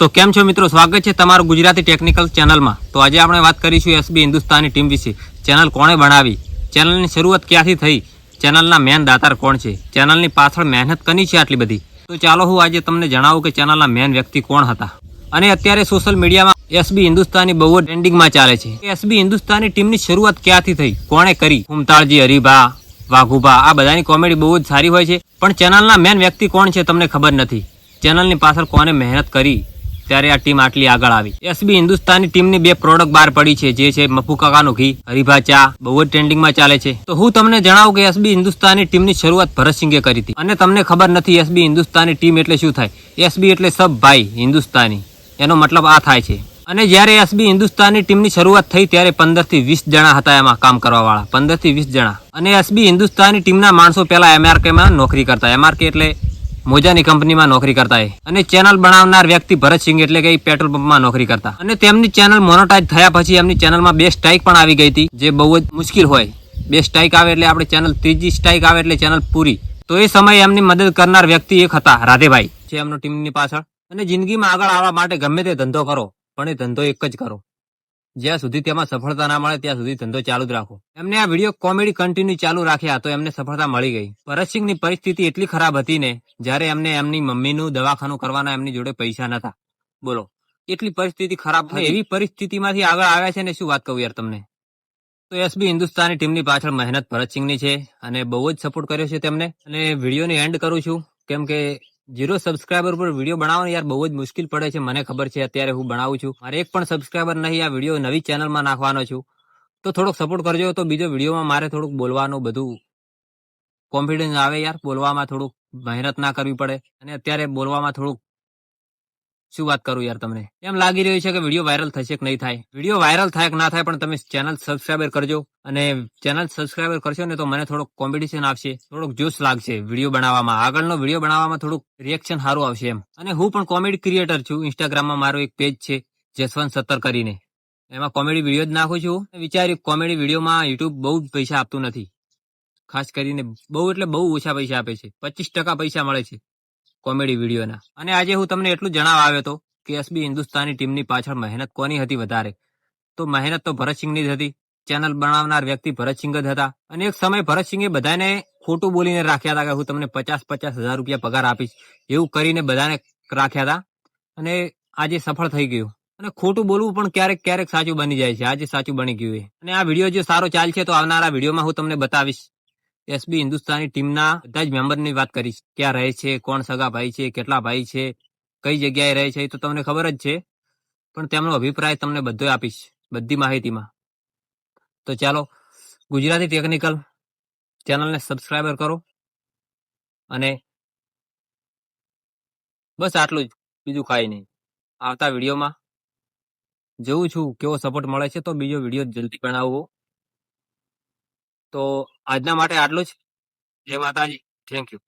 તો કેમ છો મિત્રો? સ્વાગત છે તમારું ગુજરાતી ટેકનિકલ ચેનલમાં તો આજે આપણે વાત કરીશું એસબી હિન્દુસ્તાની ટીમ વિશે. ચેનલ કોણે બનાવી? ચેનલની શરૂઆત ક્યાંથી થઈ? ચેનલના મેન દાતાર કોણ છે? ચેનલની પાછળ મહેનત કની છે આટલી બધી? તો ચાલો હું આજે તમને જણાવું કે ચેનલના મેન વ્યક્તિ કોણ હતા. અને અત્યારે સોશિયલ મીડિયામાં એસબી હિન્દુસ્તાની બહુ ટ્રેન્ડિંગમાં ચાલે છે. એસબી હિન્દુસ્તાની ટીમની શરૂઆત ક્યાંથી થઈ? કોણે કરી? ઉમતાળજી, હરિભા, વાઘુભા, આ બધાની કોમેડી બહુ જ સારી હોય છે. પણ ચેનલના મેન વ્યક્તિ કોણ છે તમને ખબર નથી? ચેનલની પાછળ કોને મહેનત કરી? ત્યારે આ ટીમ આટલી આગળ આવી. એસબી હિન્દુસ્તાની ટીમની બે પ્રોડક્ટ બહાર પડી છે, જે છે મફુ કાકાનું ઘી, હરીભા ચા, બહુ જ ટ્રેન્ડિંગમાં ચાલે છે. તો હું તમને જણાવું કે એસબી હિન્દુસ્તાની ટીમની શરૂઆત ભરતસિંગે કરી હતી. અને તમને ખબર નથી એસબી હિન્દુસ્તાની ટીમ એટલે શું થાય. એસબી એટલે સબ ભાઈ હિન્દુસ્તાની. એનો મતલબ આ થાય છે. અને જ્યારે એસબી હિન્દુસ્તાની ટીમની શરૂઆત થઈ ત્યારે પંદરથી વીસ જણા હતા એમાં કામ કરવા વાળા પંદરથી વીસ જણા. અને એસબી હિન્દુસ્તાની ટીમના માણસો પહેલા એમઆરકેમાં નોકરી કરતા. એમઆરકે એટલે મોજાની કંપનીમાં નોકરી કરતા અને ચેનલ બનાવનાર વ્યક્તિ ભરતસિંહ એટલે કે પેટ્રોલ પંપમાં નોકરી કરતા. અને તેમની ચેનલ મોનોટાઈઝ થયા પછી એમની ચેનલમાં બે સ્ટ્રાઇક પણ આવી ગઈ હતી, જે બહુ જ મુશ્કેલ હોય. બે સ્ટ્રાઇક આવે એટલે આપણે ચેનલ ત્રીજી સ્ટ્રાઇક આવે એટલે ચેનલ પૂરી. તો એ સમયે એમની મદદ કરનાર વ્યક્તિ એક હતા, રાધેભાઈ છે એમનો ટીમની પાછળ. અને જિંદગીમાં આગળ આવવા માટે ગમે તે ધંધો કરો, પણ એ ધંધો એક જ કરો. જ્યાં સુધી તેમાં સફળતા ના મળે ત્યાં સુધી ધંધો ચાલુ જ રાખો. એમને આ વીડિયો કોમેડી કન્ટિન્યુ ચાલુ રાખ્યા તો એમને સફળતા મળી ગઈ. ભરતસિંહની પરિસ્થિતિ એટલી ખરાબ હતી ને જ્યારે એમને એમની મમ્મીનું દવાખાનું કરવાના એમની જોડે પૈસા નતા. બોલો એટલી પરિસ્થિતિ ખરાબ થઈ. એવી પરિસ્થિતિમાંથી આગળ આવ્યા છે ને શું વાત કહું યાર તમને? તો એસબી હિન્દુસ્તાની ટીમની પાછળ મહેનત ભરતસિંહની છે અને બહુ જ સપોર્ટ કર્યો છે તેમને. અને વિડીયોને એન્ડ કરું છું. કેમ કે જીરો સબસ્ક્રાઈબર પર વીડિયો બનાવવાનો યાર બહુ જ મુશ્કેલ પડે છે, મને ખબર છે, અત્યારે હું બનાવું છું. મારે એક પણ સબસ્ક્રાઈબર નહીં, આ વીડિયો નવી ચેનલમાં નાખવાનો છું. તો થોડોક સપોર્ટ કરજો, તો બીજો વિડીયોમાં મારે થોડુંક બોલવાનું બધું કોન્ફિડન્સ આવે યાર, બોલવામાં થોડુંક મહેનત ના કરવી પડે. અને અત્યારે બોલવામાં થોડુંક શું વાત કરું યાર તમને? એમ લાગી રહ્યું છે કે વીડિયો વાયરલ થશે કે નહીં થાય? વીડિયો વાયરલ થાય કે ના થાય પણ તમે ચેનલ સબસ્ક્રાઈબર કરજો. અને ચેનલ સબસ્ક્રાઈબર કરશો ને તો મને થોડોક કોમ્પિટિશન આવશે થોડોક જોશ લાગશે વીડિયો બનાવવામાં. આગળનો વીડિયો બનાવવામાં થોડુંક રિએક્શન સારું આવશે એમ. અને હું પણ કોમેડી ક્રિએટર છું. ઇન્સ્ટાગ્રામમાં મારો એક પેજ છે, જસવંત સત્તર કરીને. એમાં કોમેડી વીડિયો જ નાખું છું. વિચાર્યું કોમેડી વિડીયોમાં યુટ્યુબ બહુ પૈસા આપતું નથી. ખાસ કરીને બહુ એટલે બહુ ઓછા પૈસા આપે છે. પચીસ ટકા પૈસા મળે છે. કોમેડી વિડીયોના. અને આજે હું તમને એટલું જણાવવા આવ્યો હતો કે એસબી હિન્દુસ્તાની ટીમની પાછળ મહેનત કોની હતી વધારે? તો મહેનત તો ભરતસિંહની જ હતી. ચેનલ બનાવનાર વ્યક્તિ ભરતસિંહ જ હતા. અને એક સમય ભરતસિંહે બધાને ખોટું બોલીને રાખ્યા હતા કે હું તમને પચાસ પચાસ હજાર રૂપિયા પગાર આપીશ. એવું કરીને બધાને રાખ્યા હતા. અને આજે સફળ થઈ ગયું. અને ખોટું બોલવું પણ ક્યારેક ક્યારેક સાચું બની જાય છે. આજે સાચું બની ગયું અને આ વીડિયો જો સારો ચાલશે તો આવનારા વિડીયોમાં હું તમને બતાવીશ. એસબી હિન્દુસ્તાની ટીમના બધા જ મેમ્બરની વાત કરીશ. ક્યાં રહે છે, કોણ સગા ભાઈ છે, કેટલા ભાઈ છે, કઈ જગ્યાએ રહે છે એ તો તમને ખબર જ છે. પણ તેમનો અભિપ્રાય તમને બધો આપીશ, બધી માહિતીમાં. તો ચાલો, ગુજરાતી ટેકનિકલ ચેનલને સબસ્ક્રાઈબર કરો અને બસ આટલું જ, બીજું ખાઈ નહીં. આવતા વિડીયોમાં જોઉં છું કેવો સપોર્ટ મળે છે તો બીજો વીડિયો જલ્દી બનાવવો. તો આજના માટે આટલું જ. જય માતાજી. Thank you